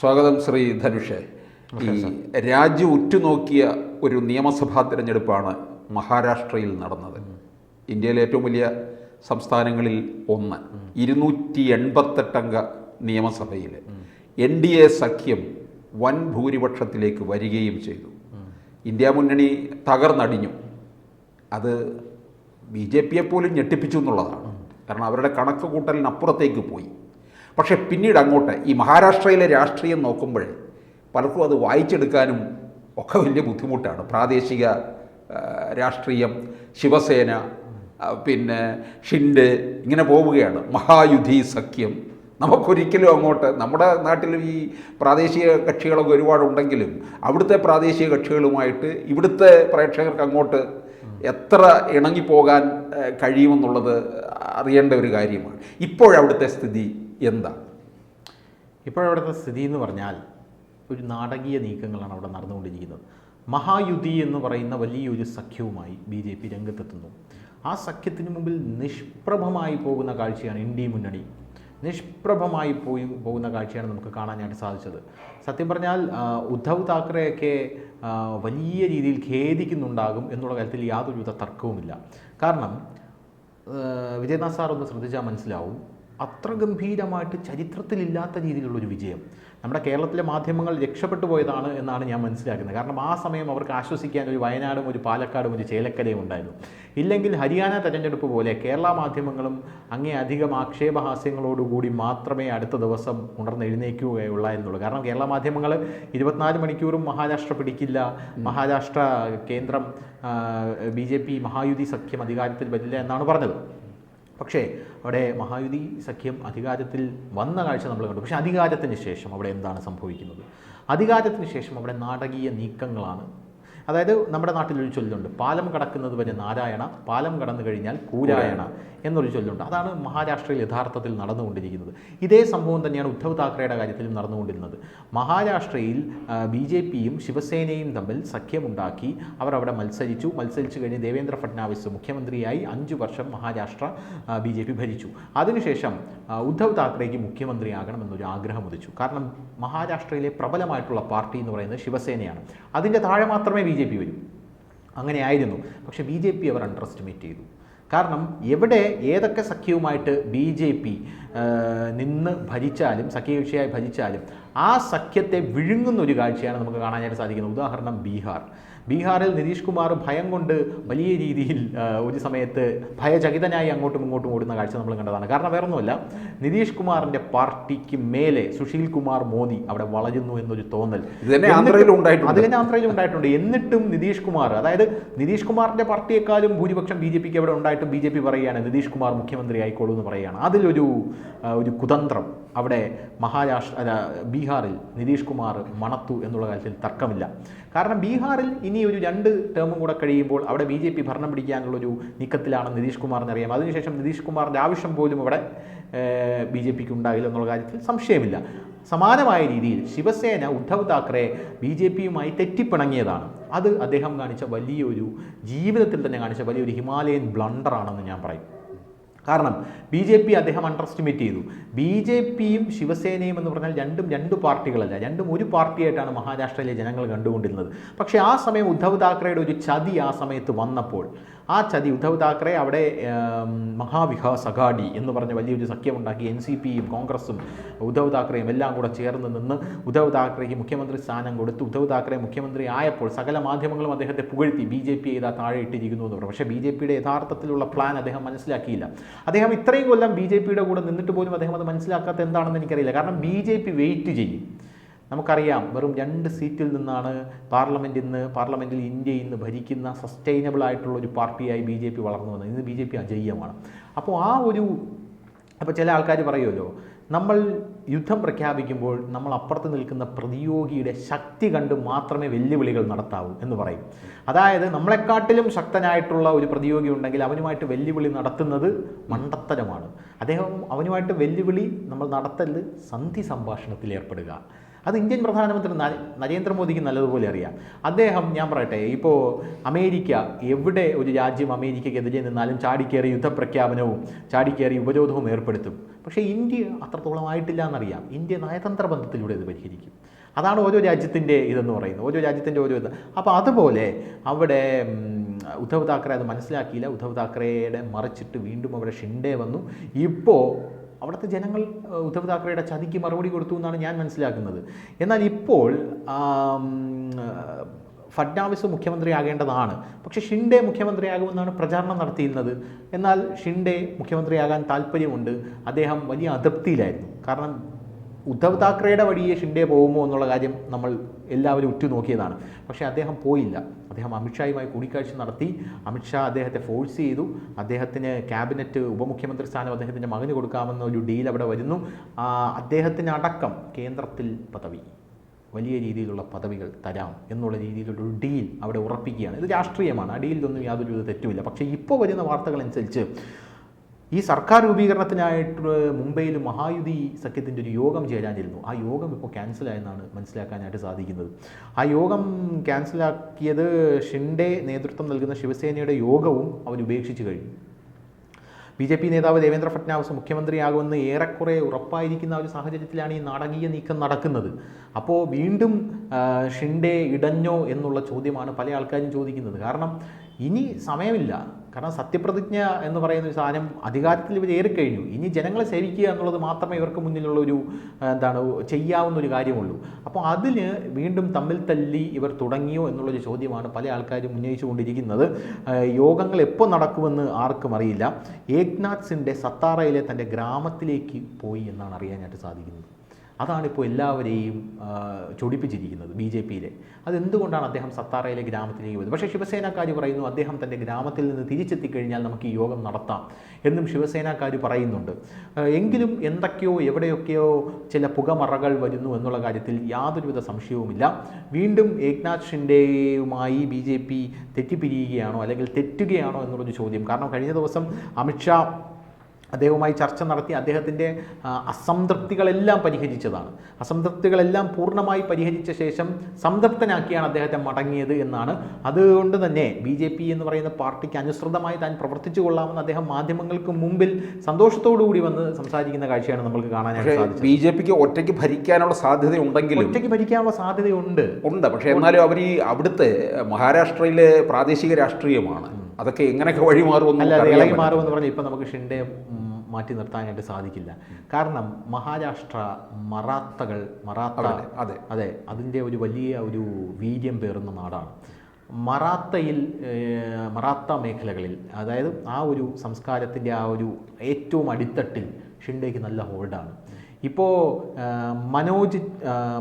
സ്വാഗതം ശ്രീ ധനുഷ്. ഈ രാജ്യം ഉറ്റുനോക്കിയ ഒരു നിയമസഭാ തിരഞ്ഞെടുപ്പാണ് മഹാരാഷ്ട്രയിൽ നടന്നത്. ഇന്ത്യയിലെ ഏറ്റവും വലിയ സംസ്ഥാനങ്ങളിൽ ഒന്ന്. ഇരുന്നൂറ്റി എൺപത്തെട്ടംഗ നിയമസഭയിൽ എൻ ഡി എ സഖ്യം വൻ ഭൂരിപക്ഷത്തിലേക്ക് വരികയും ചെയ്തു. ഇന്ത്യ മുന്നണി തകർന്നടിഞ്ഞു. അത് ബി ജെ പിയെ പോലും ഞെട്ടിപ്പിച്ചു എന്നുള്ളതാണ്. കാരണം അവരുടെ കണക്ക് കൂട്ടലിനപ്പുറത്തേക്ക് പോയി. പക്ഷേ പിന്നീട് അങ്ങോട്ട് ഈ മഹാരാഷ്ട്രയിലെ രാഷ്ട്രീയം നോക്കുമ്പോൾ പലർക്കും അത് വായിച്ചെടുക്കാനും ഒക്കെ വലിയ ബുദ്ധിമുട്ടാണ്. പ്രാദേശിക രാഷ്ട്രീയം ശിവസേന പിന്നെ ഷിൻഡ് ഇങ്ങനെ പോവുകയാണ്. മഹായുധി സഖ്യം. നമുക്കൊരിക്കലും അങ്ങോട്ട് നമ്മുടെ നാട്ടിൽ ഈ പ്രാദേശിക കക്ഷികളൊക്കെ ഒരുപാടുണ്ടെങ്കിലും അവിടുത്തെ പ്രാദേശിക കക്ഷികളുമായിട്ട് ഇവിടുത്തെ പ്രേക്ഷകർക്ക് അങ്ങോട്ട് എത്ര ഇണങ്ങിപ്പോകാൻ കഴിയുമെന്നുള്ളത് അറിയേണ്ട ഒരു കാര്യമാണ്. ഇപ്പോഴവിടുത്തെ സ്ഥിതി എന്താ? ഇപ്പോഴവിടുത്തെ സ്ഥിതി എന്ന് പറഞ്ഞാൽ ഒരു നാടകീയ നീക്കങ്ങളാണ് അവിടെ നടന്നുകൊണ്ടിരിക്കുന്നത്. മഹായുതി എന്ന് പറയുന്ന വലിയൊരു സഖ്യവുമായി ബി ജെ പി രംഗത്തെത്തുന്നു. ആ സഖ്യത്തിന് മുമ്പിൽ നിഷ്പ്രഭമായി പോകുന്ന കാഴ്ചയാണ് ഇന്ത്യ മുന്നണി. നിഷ്പ്രഭമായി പോയി പോകുന്ന കാഴ്ചയാണ് നമുക്ക് കാണാനായിട്ട് സാധിച്ചത്. സത്യം പറഞ്ഞാൽ ഉദ്ധവ് താക്കറെയൊക്കെ വലിയ രീതിയിൽ ഖേദിക്കുന്നുണ്ടാകും എന്നുള്ള കാര്യത്തിൽ യാതൊരുവിധ തർക്കവുമില്ല. കാരണം വിജയനാഥ് സാർ ഒന്ന് ശ്രദ്ധിച്ചാൽ മനസ്സിലാവും. അത്ര ഗംഭീരമായിട്ട് ചരിത്രത്തിലില്ലാത്ത രീതിയിലുള്ളൊരു വിജയം. നമ്മുടെ കേരളത്തിലെ മാധ്യമങ്ങൾ രക്ഷപ്പെട്ടു പോയതാണ് എന്നാണ് ഞാൻ മനസ്സിലാക്കുന്നത്. കാരണം ആ സമയം അവർക്ക് ആശ്വസിക്കാൻ ഒരു വയനാടും ഒരു പാലക്കാടും ഒരു ചേലക്കരയും ഉണ്ടായിരുന്നു. ഇല്ലെങ്കിൽ ഹരിയാന തെരഞ്ഞെടുപ്പ് പോലെ കേരള മാധ്യമങ്ങളും അങ്ങേ അധികം ആക്ഷേപഹാസ്യങ്ങളോടുകൂടി മാത്രമേ അടുത്ത ദിവസം ഉണർന്നെഴുന്നേക്കുകയുള്ളായിരുന്നുള്ളൂ കാരണം കേരള മാധ്യമങ്ങൾ ഇരുപത്തിനാല് മണിക്കൂറും മഹാരാഷ്ട്ര പിടിക്കില്ല. മഹാരാഷ്ട്ര കേന്ദ്രം ബി ജെ പി മഹായുതി സഖ്യം അധികാരത്തിൽ വരില്ല എന്നാണ് പറഞ്ഞത്. പക്ഷേ അവിടെ മഹായുതി സഖ്യം അധികാരത്തിൽ വന്ന കാഴ്ച നമ്മൾ കണ്ടു. പക്ഷേ അധികാരത്തിന് ശേഷം അവിടെ എന്താണ് സംഭവിക്കുന്നത്? അധികാരത്തിന് ശേഷം അവിടെ നാടകീയ നീക്കങ്ങളാണ് അതായത് നമ്മുടെ നാട്ടിലൊരു ചൊല്ലുണ്ട് പാലം കടക്കുന്നത് വരെ നാരായണ പാലം കടന്നു കഴിഞ്ഞാൽ കൂരായണ എന്നൊരു ചൊല്ലുണ്ട്. അതാണ് മഹാരാഷ്ട്രയിൽ യഥാർത്ഥത്തിൽ നടന്നുകൊണ്ടിരിക്കുന്നത്. ഇതേ സംഭവം തന്നെയാണ് ഉദ്ധവ് താക്കറയുടെ കാര്യത്തിലും നടന്നുകൊണ്ടിരുന്നത്. മഹാരാഷ്ട്രയിൽ ബി ജെ പിയും ശിവസേനയും തമ്മിൽ സഖ്യമുണ്ടാക്കി. അവർ അവിടെ മത്സരിച്ചു. മത്സരിച്ചു കഴിഞ്ഞ് ദേവേന്ദ്ര ഫട്നാവിസ് മുഖ്യമന്ത്രിയായി അഞ്ചു വർഷം മഹാരാഷ്ട്ര ബി ജെ പി ഭരിച്ചു. അതിനുശേഷം ഉദ്ധവ് താക്കറേക്ക് മുഖ്യമന്ത്രിയാകണം എന്നൊരു ആഗ്രഹം ഉദിച്ചു. കാരണം മഹാരാഷ്ട്രയിലെ പ്രബലമായിട്ടുള്ള പാർട്ടി എന്ന് പറയുന്നത് ശിവസേനയാണ്. അതിന്റെ താഴെ മാത്രമേ ബി ജെ പി വരും. അങ്ങനെയായിരുന്നു പക്ഷെ ബി ജെ പി അവർ അണ്ടർ എസ്റ്റിമേറ്റ് ചെയ്തു. കാരണം എവിടെ ഏതൊക്കെ സഖ്യവുമായിട്ട് ബി ജെ പി നിന്ന് ഭരിച്ചാലും സഖ്യകക്ഷിയായി ഭരിച്ചാലും ആ സഖ്യത്തെ വിഴുങ്ങുന്ന ഒരു കാഴ്ചയാണ് നമുക്ക് കാണാനായിട്ട് സാധിക്കുന്നത്. ഉദാഹരണം ബീഹാർ. ബീഹാറിൽ നിതീഷ് കുമാർ ഭയം കൊണ്ട് വലിയ രീതിയിൽ ഒരു സമയത്ത് ഭയചകിതനായി അങ്ങോട്ടും ഇങ്ങോട്ടും ഓടുന്ന കാഴ്ച നമ്മൾ കണ്ടതാണ്. കാരണം വേറൊന്നുമല്ല നിതീഷ് കുമാറിന്റെ പാർട്ടിക്ക് മേലെ സുശീൽ കുമാർ മോദി അവിടെ വളരുന്നു എന്നൊരു തോന്നൽ. അത് തന്നെ ആന്ധ്രയിൽ ഉണ്ടായിട്ടുണ്ട്. എന്നിട്ടും നിതീഷ് കുമാർ അതായത് നിതീഷ് കുമാറിന്റെ പാർട്ടിയെക്കാളും ഭൂരിപക്ഷം ബി ജെ പിക്ക് അവിടെ ഉണ്ടായിട്ടും ബി ജെ പി പറയുകയാണ് നിതീഷ് കുമാർ മുഖ്യമന്ത്രി ആയിക്കോളൂ എന്ന് പറയുകയാണ്. അതിലൊരു ഒരു കുതന്ത്രം. അവിടെ മഹാരാഷ്ട്ര ബീഹാറിൽ നിതീഷ് കുമാർ മണത്തു എന്നുള്ള കാര്യത്തിൽ തർക്കമില്ല. കാരണം ബീഹാറിൽ ഇനി ഒരു രണ്ട് ടേമും കൂടെ കഴിയുമ്പോൾ അവിടെ ബി ജെ പി ഭരണം പിടിക്കാനുള്ളൊരു നീക്കത്തിലാണ് നിതീഷ് കുമാർ അറിയാം. അതിനുശേഷം നിതീഷ് കുമാറിന്റെ ആവശ്യം പോലും അവിടെ ബി ജെ പിക്ക് ഉണ്ടാകില്ല എന്നുള്ള കാര്യത്തിൽ സംശയമില്ല. സമാനമായ രീതിയിൽ ശിവസേന ഉദ്ധവ് താക്കറെ ബി ജെ പിയുമായി തെറ്റിപ്പിണങ്ങിയതാണ്. അത് അദ്ദേഹം കാണിച്ച വലിയൊരു ജീവിതത്തിൽ തന്നെ കാണിച്ച വലിയൊരു ഹിമാലയൻ ബ്ലണ്ടറാണെന്ന് ഞാൻ പറയും. കാരണം ബി ജെ പി അദ്ദേഹം അണ്ടർ എസ്റ്റിമേറ്റ് ചെയ്തു. ബി ജെ പിയും ശിവസേനയും എന്ന് പറഞ്ഞാൽ രണ്ടും രണ്ട് പാർട്ടികളല്ല രണ്ടും ഒരു പാർട്ടിയായിട്ടാണ് മഹാരാഷ്ട്രയിലെ ജനങ്ങൾ കണ്ടുകൊണ്ടിരുന്നത്. പക്ഷേ ആ സമയം ഉദ്ധവ് താക്കറെയുടെ ഒരു ചതി ആ സമയത്ത് വന്നപ്പോൾ ആ ചതി ഉദ്ധവ് താക്കറെ അവിടെ മഹാവികാസ് അഘാഡി എന്ന് പറഞ്ഞ വലിയൊരു സഖ്യമുണ്ടാക്കി എൻ സി പിയും കോൺഗ്രസും ഉദ്ധവ് താക്കറെയും എല്ലാം കൂടെ ചേർന്ന് നിന്ന് ഉദ്ധവ് താക്കറെക്ക് മുഖ്യമന്ത്രി സ്ഥാനം കൊടുത്ത് ഉദ്ധവ് താക്കറെ മുഖ്യമന്ത്രി ആയപ്പോൾ സകല മാധ്യമങ്ങളും അദ്ദേഹത്തെ പുകഴ്ത്തി ബി ജെ പി ഏതാ താഴെ ഇട്ടിരിക്കുന്നു എന്ന് പറഞ്ഞു. പക്ഷേ ബി ജെ പിയുടെ യഥാർത്ഥത്തിലുള്ള പ്ലാൻ അദ്ദേഹം മനസ്സിലാക്കിയില്ല. അദ്ദേഹം ഇത്രയും കൊല്ലം ബി ജെ പിയുടെ കൂടെ നിന്നിട്ട് പോലും അദ്ദേഹം അത് മനസ്സിലാക്കാത്ത എന്താണെന്ന് എനിക്കറിയില്ല. കാരണം ബി ജെ പി വെയിറ്റ് ചെയ്യും. നമുക്കറിയാം വെറും രണ്ട് സീറ്റിൽ നിന്നാണ് പാർലമെന്റിൽ നിന്ന് പാർലമെന്റിൽ ഇന്ത്യ ഇന്ന് ഭരിക്കുന്ന സസ്റ്റൈനബിൾ ആയിട്ടുള്ള ഒരു പാർട്ടിയായി ബി ജെ പി വളർന്നു വന്നത്. ഇന്ന് ബി ജെ പി അജയ്യമാണ്. അപ്പോൾ ആ ഒരു അപ്പോൾ ചില ആൾക്കാർ പറയുമല്ലോ നമ്മൾ യുദ്ധം പ്രഖ്യാപിക്കുമ്പോൾ നമ്മൾ അപ്പുറത്ത് നിൽക്കുന്ന പ്രതിയോഗിയുടെ ശക്തി കണ്ട് മാത്രമേ വെല്ലുവിളികൾ നടത്താവൂ എന്ന് പറയും. അതായത് നമ്മളെക്കാട്ടിലും ശക്തനായിട്ടുള്ള ഒരു പ്രതിയോഗി ഉണ്ടെങ്കിൽ അവനുമായിട്ട് വെല്ലുവിളി നടത്തുന്നത് മണ്ടത്തരമാണ്. അദ്ദേഹം അവനുമായിട്ട് വെല്ലുവിളി നമ്മൾ നടത്തൽ സന്ധി സംഭാഷണത്തിൽ ഏർപ്പെടുക. അത് ഇന്ത്യൻ പ്രധാനമന്ത്രി നര- നരേന്ദ്രമോദിക്ക് നല്ലതുപോലെ അറിയാം. അദ്ദേഹം ഞാൻ പറയട്ടെ ഇപ്പോൾ അമേരിക്ക എവിടെ ഒരു രാജ്യം അമേരിക്കയ്ക്കെതിരെ നിന്നാലും ചാടിക്കേറി യുദ്ധപ്രഖ്യാപനവും ചാടിക്കേറി ഉപരോധവും ഏർപ്പെടുത്തും. പക്ഷേ ഇന്ത്യ അത്രത്തോളം ആയിട്ടില്ല എന്നറിയാം ഇന്ത്യ നയതന്ത്ര ബന്ധത്തിലൂടെ ഇത് പരിഹരിക്കും. അതാണ് ഓരോ രാജ്യത്തിന്റെ ഇതെന്ന് പറയുന്നത്. ഓരോ രാജ്യത്തിന്റെ ഓരോ ഇത്. അപ്പോൾ അതുപോലെ അവിടെ ഉദ്ധവ് താക്കറെ അത് മനസ്സിലാക്കിയില്ല. ഉദ്ധവ് താക്കറെയുടെ മറിച്ചിട്ട് വീണ്ടും അവിടെ ഷിൻഡെ വന്നു. ഇപ്പോൾ അവിടുത്തെ ജനങ്ങൾ ഉദ്ധവ് താക്കറെയുടെ ചതിക്ക് മറുപടി കൊടുത്തു എന്നാണ് ഞാൻ മനസ്സിലാക്കുന്നത്. എന്നാൽ ഇപ്പോൾ ഫഡ്നാവിസ് മുഖ്യമന്ത്രിയാകേണ്ടതാണ്. പക്ഷേ ഷിൻഡെ മുഖ്യമന്ത്രിയാകുമെന്നാണ് പ്രചാരണം നടത്തിയിരുന്നത്. എന്നാൽ ഷിൻഡെ മുഖ്യമന്ത്രിയാകാൻ താല്പര്യമുണ്ട്. അദ്ദേഹം വലിയ അതൃപ്തിയിലായിരുന്നു. കാരണം ഉദ്ധവ് താക്കറെയുടെ വഴിയെ ഷിൻഡെ പോകുമോ എന്നുള്ള കാര്യം നമ്മൾ എല്ലാവരും ഉറ്റുനോക്കിയതാണ്. പക്ഷേ അദ്ദേഹം പോയില്ല. അദ്ദേഹം അമിത്ഷായുമായി കൂടിക്കാഴ്ച നടത്തി. അമിത്ഷാ അദ്ദേഹത്തെ ഫോഴ്സ് ചെയ്തു. അദ്ദേഹത്തിന് ക്യാബിനറ്റ് ഉപമുഖ്യമന്ത്രി സ്ഥാനം അദ്ദേഹത്തിന്റെ മകന് കൊടുക്കാമെന്ന ഒരു ഡീൽ അവിടെ വരുന്നു. അദ്ദേഹത്തിനടക്കം കേന്ദ്രത്തിൽ പദവി. വലിയ രീതിയിലുള്ള പദവികൾ തരാം എന്നുള്ള രീതിയിലുള്ള ഒരു ഡീൽ അവിടെ ഉറപ്പിക്കുകയാണ്. ഇത് രാഷ്ട്രീയമാണ്. ആ ഡീലിലൊന്നും യാതൊരു തെറ്റുമില്ല. പക്ഷേ ഇപ്പോൾ വരുന്ന വാർത്തകൾ അനുസരിച്ച് ഈ സർക്കാർ രൂപീകരണത്തിനായിട്ട് മുംബൈയിൽ മഹായുതി സഖ്യത്തിന്റെ ഒരു യോഗം ചേരാനിരുന്നു. ആ യോഗം ഇപ്പോൾ ക്യാൻസലായെന്നാണ് മനസ്സിലാക്കാനായിട്ട് സാധിക്കുന്നത്. ആ യോഗം ക്യാൻസലാക്കിയത് ഷിൻഡെ നേതൃത്വം നൽകുന്ന ശിവസേനയുടെ യോഗവും അവർ ഉപേക്ഷിച്ചു കഴിഞ്ഞു. ബി ജെ പി നേതാവ് ദേവേന്ദ്ര ഫട്നാവിസ് മുഖ്യമന്ത്രിയാകുമെന്ന് ഏറെക്കുറെ ഉറപ്പായിരിക്കുന്ന ഒരു സാഹചര്യത്തിലാണ് ഈ നാടകീയ നീക്കം നടക്കുന്നത്. അപ്പോൾ വീണ്ടും ഷിൻഡെ ഇടഞ്ഞോ എന്നുള്ള ചോദ്യമാണ് പല ആൾക്കാരും ചോദിക്കുന്നത്. കാരണം ഇനി സമയമില്ല. കാരണം സത്യപ്രതിജ്ഞ എന്ന് പറയുന്ന ഒരു സാധനം അധികാരത്തിൽ ഇവർ ഏറിക്കഴിഞ്ഞു. ഇനി ജനങ്ങളെ സേവിക്കുക എന്നുള്ളത് മാത്രമേ ഇവർക്ക് മുന്നിലുള്ള ഒരു എന്താണ് ചെയ്യാവുന്ന ഒരു കാര്യമുള്ളൂ. അപ്പോൾ അതിന് വീണ്ടും തമ്മിൽ തല്ലി ഇവർ തുടങ്ങിയോ എന്നുള്ളൊരു ചോദ്യമാണ് പല ആൾക്കാരും ഉന്നയിച്ചുകൊണ്ടിരിക്കുന്നത്. യോഗങ്ങൾ എപ്പോൾ നടക്കുമെന്ന് ആർക്കും അറിയില്ല. ഏക്നാഥ് സിന്റെ സത്താറയിലെ തന്റെ ഗ്രാമത്തിലേക്ക് പോയി എന്നാണ് അറിയാനായിട്ട് സാധിക്കുന്നത്. അതാണ് ഇപ്പോൾ എല്ലാവരെയും ചൊടിപ്പിച്ചിരിക്കുന്നത് ബി ജെ പിയിലെ. അതെന്തുകൊണ്ടാണ് അദ്ദേഹം സത്താറയിലെ ഗ്രാമത്തിലേക്ക് പോയത്? പക്ഷേ ശിവസേനക്കാർ പറയുന്നു അദ്ദേഹം തന്റെ ഗ്രാമത്തിൽ നിന്ന് തിരിച്ചെത്തിക്കഴിഞ്ഞാൽ നമുക്ക് ഈ യോഗം നടത്താം എന്നും ശിവസേനക്കാർ പറയുന്നുണ്ട്. എങ്കിലും എന്തൊക്കെയോ എവിടെയൊക്കെയോ ചില പുകമറകൾ വരുന്നു എന്നുള്ള കാര്യത്തിൽ യാതൊരുവിധ സംശയവുമില്ല. വീണ്ടും ഏക്നാഥ് ഷിൻഡേയുമായി ബി ജെ പി തെറ്റിപ്പിരിയുകയാണോ അല്ലെങ്കിൽ തെറ്റുകയാണോ എന്നുള്ളൊരു ചോദ്യം. കാരണം കഴിഞ്ഞ ദിവസം അമിത്ഷാ അദ്ദേഹവുമായി ചർച്ച നടത്തി അദ്ദേഹത്തിന്റെ അസംതൃപ്തികളെല്ലാം പരിഹരിച്ചതാണ്. അസംതൃപ്തികളെല്ലാം പൂർണമായി പരിഹരിച്ച ശേഷം സംതൃപ്തനാക്കിയാണ് അദ്ദേഹത്തെ മടങ്ങിയത് എന്നാണ്. അതുകൊണ്ട് തന്നെ ബി ജെ പി എന്ന് പറയുന്ന പാർട്ടിക്ക് അനുസൃതമായി താൻ പ്രവർത്തിച്ചു കൊള്ളാമെന്ന് അദ്ദേഹം മാധ്യമങ്ങൾക്ക് മുമ്പിൽ സന്തോഷത്തോടു കൂടി വന്ന് സംസാരിക്കുന്ന കാഴ്ചയാണ് നമ്മൾക്ക് കാണാനായിട്ട് സാധിച്ചത്. ബി ജെ പിക്ക് ഒറ്റയ്ക്ക് ഭരിക്കാനുള്ള സാധ്യത ഉണ്ടെങ്കിലും ഒറ്റയ്ക്ക് ഭരിക്കാനുള്ള സാധ്യതയുണ്ട്. ഉണ്ട്. പക്ഷേ എന്നാലും അവർ ഈ അവിടുത്തെ മഹാരാഷ്ട്രയിലെ പ്രാദേശിക രാഷ്ട്രീയമാണ്. അതൊക്കെ എങ്ങനെയൊക്കെ വഴി മാറുമെന്ന് അല്ല ഇളകി. മാറുമെന്ന് പറഞ്ഞാൽ ഇപ്പം നമുക്ക് ഷിൻഡെ മാറ്റി നിർത്താനായിട്ട് സാധിക്കില്ല. കാരണം മഹാരാഷ്ട്ര മറാത്തകൾ മറാത്ത അതെ. അതെ അതിന്റെ ഒരു വലിയ ഒരു വീര്യം പേറുന്ന നാടാണ്. മറാത്തയിൽ മറാത്ത മേഖലകളിൽ അതായത് ആ ഒരു സംസ്കാരത്തിന്റെ ആ ഒരു ഏറ്റവും അടിത്തട്ടിൽ ഷിൻഡേക്ക് നല്ല ഹോൾഡാണ്. ഇപ്പോൾ മനോജ്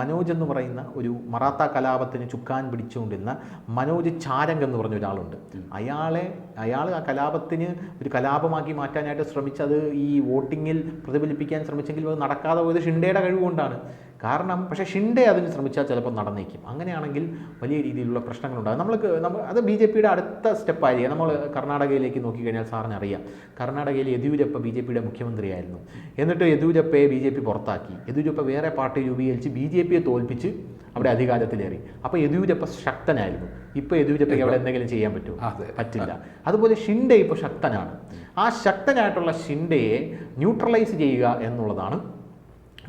മനോജ് എന്ന് പറയുന്ന ഒരു മറാത്ത കലാപത്തിന് ചുക്കാൻ പിടിച്ചുകൊണ്ടിരുന്ന മനോജ് ചാരംഗ് എന്ന് പറഞ്ഞ ഒരാളുണ്ട്. അയാളെ അയാൾ ആ കലാപത്തിന് ഒരു കലാപമാക്കി മാറ്റാനായിട്ട് ശ്രമിച്ചത് ഈ വോട്ടിങ്ങിൽ പ്രതിഫലിപ്പിക്കാൻ ശ്രമിച്ചെങ്കിലും അത് നടക്കാതെ പോയത് ഷിൻഡയുടെ കഴിവുകൊണ്ടാണ്. കാരണം പക്ഷേ ഷിൻഡെ അതിന് ശ്രമിച്ചാൽ ചിലപ്പോൾ നടന്നേക്കും. അങ്ങനെയാണെങ്കിൽ വലിയ രീതിയിലുള്ള പ്രശ്നങ്ങളുണ്ടാകും. നമ്മൾക്ക് നമ്മൾ അത് ബി ജെ പിയുടെ അടുത്ത സ്റ്റെപ്പായിരിക്കും. നമ്മൾ കർണാടകയിലേക്ക് നോക്കിക്കഴിഞ്ഞാൽ സാറിന് അറിയാം കർണാടകയിൽ യെദ്യൂരപ്പ ബി ജെ പിയുടെ മുഖ്യമന്ത്രിയായിരുന്നു. എന്നിട്ട് യെദ്യൂരപ്പയെ ബി ജെ പി പുറത്താക്കി. യെദ്യൂരപ്പ വേറെ പാർട്ടി രൂപീകരിച്ച് ബി ജെ പിയെ തോൽപ്പിച്ച് അവിടെ അധികാരത്തിലേറി. അപ്പോൾ യെദ്യൂരപ്പ ശക്തനായിരുന്നു. ഇപ്പോൾ യെദ്യൂരപ്പയ്ക്ക് അവിടെ എന്തെങ്കിലും ചെയ്യാൻ പറ്റുമോ. പറ്റില്ല. അതുപോലെ ഷിൻഡെ ഇപ്പോൾ ശക്തനാണ്. ആ ശക്തനായിട്ടുള്ള ഷിൻഡയെ ന്യൂട്രലൈസ് ചെയ്യുക എന്നുള്ളതാണ്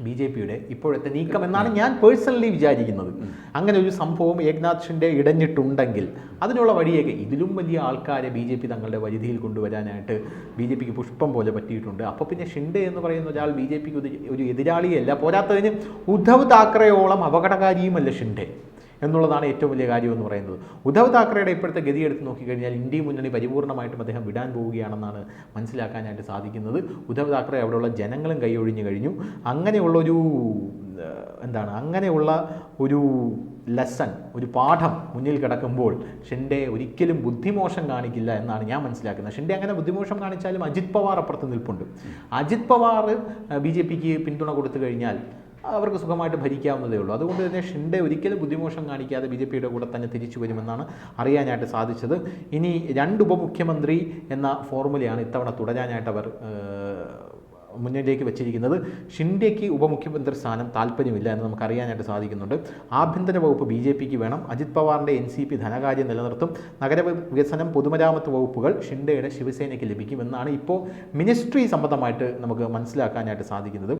ബി ജെ പിയുടെ ഇപ്പോഴത്തെ നീക്കം എന്നാണ് ഞാൻ പേഴ്സണലി വിചാരിക്കുന്നത്. അങ്ങനെ ഒരു സംഭവം ഏക്നാഥ് ഷിൻഡെ ഇടഞ്ഞിട്ടുണ്ടെങ്കിൽ അതിനുള്ള വഴിയൊക്കെ ഇതിലും വലിയ ആൾക്കാരെ ബി ജെ പി തങ്ങളുടെ വരിധിയിൽ കൊണ്ടുവരാനായിട്ട് ബി ജെ പിക്ക് പുഷ്പം പോലെ പറ്റിയിട്ടുണ്ട്. അപ്പോൾ പിന്നെ ഷിൻഡെ എന്ന് പറയുന്ന ഒരാൾ ബി ജെ പിക്ക് ഒരു എതിരാളിയല്ല. പോരാത്തതിന് ഉദ്ധവ് താക്കറെയോളം അപകടകാരിയുമല്ല ഷിൻഡെ. എന്നുള്ളതാണ് ഏറ്റവും വലിയ കാര്യം എന്ന് പറയുന്നത്. ഉദ്ധവ് താക്കറയുടെ ഇപ്പോഴത്തെ ഗതി എടുത്ത് നോക്കിക്കഴിഞ്ഞാൽ ഇന്ത്യ മുന്നണി പരിപൂർണമായിട്ടും അദ്ദേഹം വിടാൻ പോവുകയാണെന്നാണ് മനസ്സിലാക്കാനായിട്ട് സാധിക്കുന്നത്. ഉദ്ധവ് താക്കറെ അവിടെയുള്ള ജനങ്ങളും കൈയൊഴിഞ്ഞു കഴിഞ്ഞു. അങ്ങനെയുള്ളൊരു എന്താണ് അങ്ങനെയുള്ള ഒരു ലെസൺ ഒരു പാഠം മുന്നിൽ കിടക്കുമ്പോൾ ഷിൻഡെ ഒരിക്കലും ബുദ്ധിമോശം കാണിക്കില്ല എന്നാണ് ഞാൻ മനസ്സിലാക്കുന്നത്. ഷിൻഡെ അങ്ങനെ ബുദ്ധിമോശം കാണിച്ചാലും അജിത് പവാർ അപ്പുറത്ത് നിൽപ്പുണ്ട്. അജിത് പവാർ ബി ജെ പിക്ക് പിന്തുണ കൊടുത്തു കഴിഞ്ഞാൽ അവർക്ക് സുഖമായിട്ട് ഭരിക്കാവുന്നതേ ഉള്ളൂ. അതുകൊണ്ട് തന്നെ ഷിൻഡെ ഒരിക്കലും ബുദ്ധിമോശം കാണിക്കാതെ ബി ജെ പിയുടെ കൂടെ തന്നെ തിരിച്ചു വരുമെന്നാണ് അറിയാനായിട്ട് സാധിച്ചത്. ഇനി രണ്ട് ഉപമുഖ്യമന്ത്രി എന്ന ഫോർമുലയാണ് ഇത്തവണ തുടരാനായിട്ട് അവർ മുന്നിലേക്ക് വെച്ചിരിക്കുന്നത്. ഷിൻഡെക്ക് ഉപമുഖ്യമന്ത്രി സ്ഥാനം താല്പര്യമില്ല എന്ന് നമുക്ക് അറിയാനായിട്ട് സാധിക്കുന്നുണ്ട്. ആഭ്യന്തര വകുപ്പ് ബി ജെ പിക്ക് വേണം. അജിത് പവാറിന്റെ എൻ സി പി ധനകാര്യം നിലനിർത്തും. നഗര വികസനം പൊതുമരാമത്ത് വകുപ്പുകൾ ഷിൻഡെയുടെ ശിവസേനയ്ക്ക് ലഭിക്കുമെന്നാണ് ഇപ്പോൾ മിനിസ്ട്രി സംബന്ധമായിട്ട് നമുക്ക് മനസ്സിലാക്കാനായിട്ട് സാധിക്കുന്നത്.